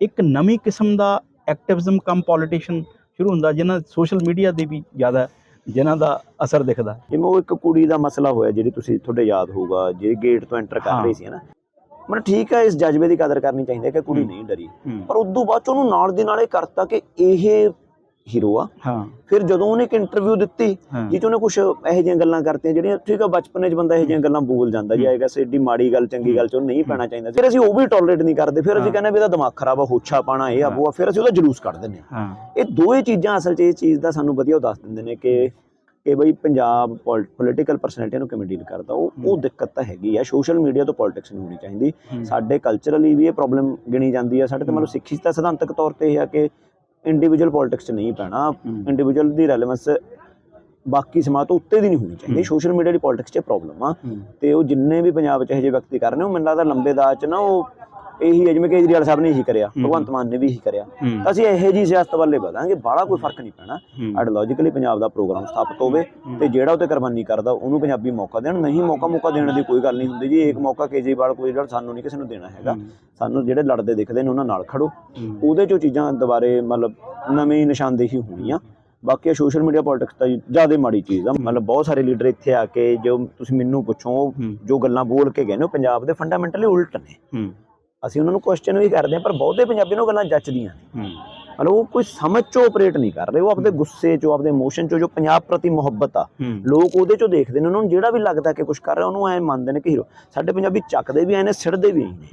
ਇੱਕ ਨਵੀਂ ਕਿਸਮ ਦਾ ਐਕਟਿਵਿਜ਼ਮ ਕਮ ਪੋਲੀਟੀਸ਼ੀਅਨ ਸ਼ੁਰੂ ਹੁੰਦਾ ਜਿਨ੍ਹਾਂ ਸੋਸ਼ਲ ਮੀਡੀਆ ਦੇ ਵੀ ਜ਼ਿਆਦਾ ਜਿਨ੍ਹਾਂ ਦਾ ਅਸਰ ਦਿਖਦਾ ਜਿਵੇਂ ਉਹ ਇੱਕ ਕੁੜੀ ਦਾ ਮਸਲਾ ਹੋਇਆ ਜਿਹੜੀ ਤੁਸੀਂ ਤੁਹਾਡੇ ਯਾਦ ਹੋਊਗਾ ਜੇ ਗੇਟ ਤੋਂ ਐਂਟਰ ਕਰ। ਰਹੀ ਸੀ ਨਾ ਮਤਲਬ ਠੀਕ ਹੈ ਇਸ ਜਜ਼ਬੇ ਦੀ ਕਦਰ ਕਰਨੀ ਚਾਹੀਦੀ ਹੈ ਕਿ ਕੁੜੀ। ਨਹੀਂ ਡਰੀ ਪਰ ਉਦੋਂ ਬਾਅਦ ਚ ਉਹਨੂੰ ਨਾਲ ਦੀ ਨਾਲ ਇਹ ਕਰਤਾ ਕਿ ਇਹ ਹੀਰੋ ਆ। ਹਾਂ। ਫਿਰ ਜਦੋਂ ਉਹਨੇ ਇੱਕ ਇੰਟਰਵਿਊ ਦਿੱਤੀ ਜਿਹ 'ਚ ਉਹਨੇ ਕੁਝ ਇਹੋ ਜਿਹੀਆਂ ਗੱਲਾਂ ਕਰਤੀਆਂ ਜਿਹੜੀਆਂ ਠੀਕ ਆ ਬਚਪਨੇ 'ਚ ਬੰਦਾ ਇਹੋ ਜਿਹੀਆਂ ਗੱਲਾਂ ਬੋਲ ਜਾਂਦਾ ਜੀ ਆਏਗਾ ਏਡੀ ਮਾੜੀ ਗੱਲ ਚੰਗੀ ਗੱਲ 'ਚ ਉਹ ਨਹੀਂ ਪੈਣਾ ਚਾਹੀਦਾ ਫਿਰ ਅਸੀਂ ਉਹ ਵੀ ਟੋਲਰੇਟ ਨਹੀਂ ਕਰਦੇ। ਫਿਰ ਅਸੀਂ। ਕਹਿੰਦੇ ਵੀ ਇਹਦਾ ਦਿਮਾਗ ਖਰਾਬ ਆ ਹੋਛਾ ਪਾਣਾ ਇਹ ਆ ਉਹ ਫਿਰ ਅਸੀਂ ਉਹਦਾ ਜਲੂਸ ਕੱਢ ਦਿੰਦੇ ਹਾਂ। ਇਹ ਦੋਏ ਚੀਜ਼ਾਂ ਅਸਲ 'ਚ ਇਹ ਚੀਜ਼ ਦਾ ਸਾਨੂੰ ਵਧੀਆ ਦੱਸ ਦਿੰਦੇ ਨੇ ਕਿ ਕਿ ਬਈ ਪੰਜਾਬ ਪੋਲੀਟੀਕਲ ਪਰਸਨੈਲਿਟੀ ਨੂੰ ਕਿਵੇਂ ਡੀਲ ਕਰਦਾ। ਉਹ ਉਹ ਦਿੱਕਤ ਤਾਂ ਹੈਗੀ ਆ। ਸੋਸ਼ਲ ਮੀਡੀਆ ਤੋਂ ਪੋਲਿਟਿਕਸ ਨਹੀਂ ਹੋਣੀ ਚਾਹੀਦੀ। ਸਾਡੇ ਕਲਚਰਲੀ ਵੀ ਇਹ ਪ੍ਰੋਬਲਮ ਗਿਣੀ ਜਾਂਦੀ ਆ। ਸਾਡੇ ਤੇ ਮਤਲਬ ਸਿੱਖੀ ਤਾਂ ਸਿਧਾਂਤਕ ਤੌਰ ਤੇ ਇਹ ਆ ਕਿ ਇੰਡੀਵਿਜੂਅਲ ਪੋਲਿਟਿਕਸ 'ਚ ਨਹੀਂ ਪੈਣਾ। ਇੰਡੀਵਿਜੂਅਲ ਦੀ ਰੈਲੇਵੈਂਸ ਬਾਕੀ ਸਮਾਜ ਤੋਂ ਉੱਤੇ ਦੀ ਨਹੀਂ ਹੋਣੀ ਚਾਹੀਦੀ। ਸੋਸ਼ਲ ਮੀਡੀਆ ਦੀ ਪੋਲਿਟਿਕਸ 'ਚ ਪ੍ਰੋਬਲਮ ਆ। ਤੇ ਉਹ ਜਿੰਨੇ ਵੀ ਪੰਜਾਬ 'ਚ ਇਹੋ ਜਿਹੇ ਵਿਅਕਤੀ ਕਰ ਰਹੇ ਨੇ ਉਹ ਮੈਨੂੰ ਲੱਗਦਾ ਲੰਬੇ ਦਾਅ 'ਚ ਨਾ ਉਹ ਇਹੀ ਹੈ ਜਿਵੇਂ ਕੇਜਰੀਵਾਲ ਸਾਹਿਬ ਨੇ ਇਹੀ ਕਰਿਆ। ਭਗਵੰਤ ਮਾਨ ਨੇ ਵੀ ਇਹੀ ਕਰਿਆ। ਅਸੀਂ ਇਹੋ ਜਿਹੀ ਸਿਆਸਤ ਵੱਲੇ ਵਧਾਂਗੇ ਬਾਹਲਾ ਕੋਈ ਫ਼ਰਕ ਨਹੀਂ ਪੈਣਾ। ਆਈਡੀਓਲੋਜੀਕਲੀ ਪੰਜਾਬ ਦਾ ਪ੍ਰੋਗਰਾਮ ਸਥਾਪਿਤ ਹੋਵੇ ਤੇ ਜਿਹੜਾ ਉਤੇ ਕੁਰਬਾਨੀ ਕਰਦਾ ਉਹਨੂੰ ਪੰਜਾਬੀ ਮੌਕਾ ਦੇਣ। ਨਹੀਂ ਮੌਕਾ ਮੌਕਾ ਦੇਣ ਦੀ ਕੋਈ ਗੱਲ ਨਹੀਂ ਹੁੰਦੀ ਜੀ। ਇੱਕ ਮੌਕਾ ਕੇਜਰੀਵਾਲ ਕੋਈ ਜਿਹੜਾ ਸਾਨੂੰ ਨਹੀਂ ਕਿਸੇ ਨੂੰ ਦੇਣਾ ਹੈਗਾ। ਸਾਨੂੰ ਜਿਹੜੇ ਲੜਦੇ ਦਿਖਦੇ ਨੇ ਉਹਨਾਂ ਨਾਲ ਖੜੋ। ਉਹਦੇ ਚੋਂ ਚੀਜ਼ਾਂ ਦੁਬਾਰੇ ਮਤਲਬ ਨਵੀਂ ਨਿਸ਼ਾਨਦੇਹੀ ਹੋਣੀਆਂ। ਬਾਕੀ ਸੋਸ਼ਲ ਮੀਡੀਆ ਪੋਲਿਟਿਕਸ ਤਾਂ ਜ਼ਿਆਦਾ ਮਾੜੀ ਚੀਜ਼ ਆ। ਮਤਲਬ ਬਹੁਤ ਸਾਰੇ ਲੀਡਰ ਇੱਥੇ ਆ ਕੇ ਜੋ ਤੁਸੀਂ ਮੈਨੂੰ ਪੁੱਛੋ। ਜੋ ਗੱਲਾਂ ਬੋਲ ਕੇ ਗਏ ਨੇ ਉਹ ਪੰਜਾਬ ਦੇ ਫੰਡਾਮੈਂਟਲੀ ਉਲਟ ਨੇ। ਅਸੀਂ ਉਹਨਾਂ ਨੂੰ ਕੁਐਸਚਨ ਵੀ ਕਰਦੇ ਹਾਂ ਪਰ ਬਹੁਤੇ ਪੰਜਾਬੀ ਨੂੰ ਗੱਲਾਂ ਜੱਚਦੀਆਂ ਨੇ ਮਤਲਬ ਉਹ ਕੋਈ ਸਮਝ ਚੋਂ ਆਪਰੇਟ ਨਹੀਂ ਕਰ ਰਹੇ ਉਹ ਆਪਦੇ ਗੁੱਸੇ ਚੋਂ ਆਪਦੇ ਇਮੋਸ਼ਨ ਚੋਂ ਜੋ ਪੰਜਾਬ ਪ੍ਰਤੀ ਮੁਹੱਬਤ ਆ। ਲੋਕ ਉਹਦੇ ਚੋਂ ਦੇਖਦੇ ਨੇ ਉਹਨਾਂ ਨੂੰ ਜਿਹੜਾ ਵੀ ਲੱਗਦਾ ਕਿ ਕੁਝ ਕਰ ਰਿਹਾ ਉਹਨੂੰ ਐ ਮੰਨਦੇ ਨੇ ਕਿ ਹੀਰੋ ਸਾਡੇ ਪੰਜਾਬੀ ਚੱਕਦੇ ਵੀ ਐ ਨੇ ਸਿੜਦੇ ਵੀ ਐ ਨੇ।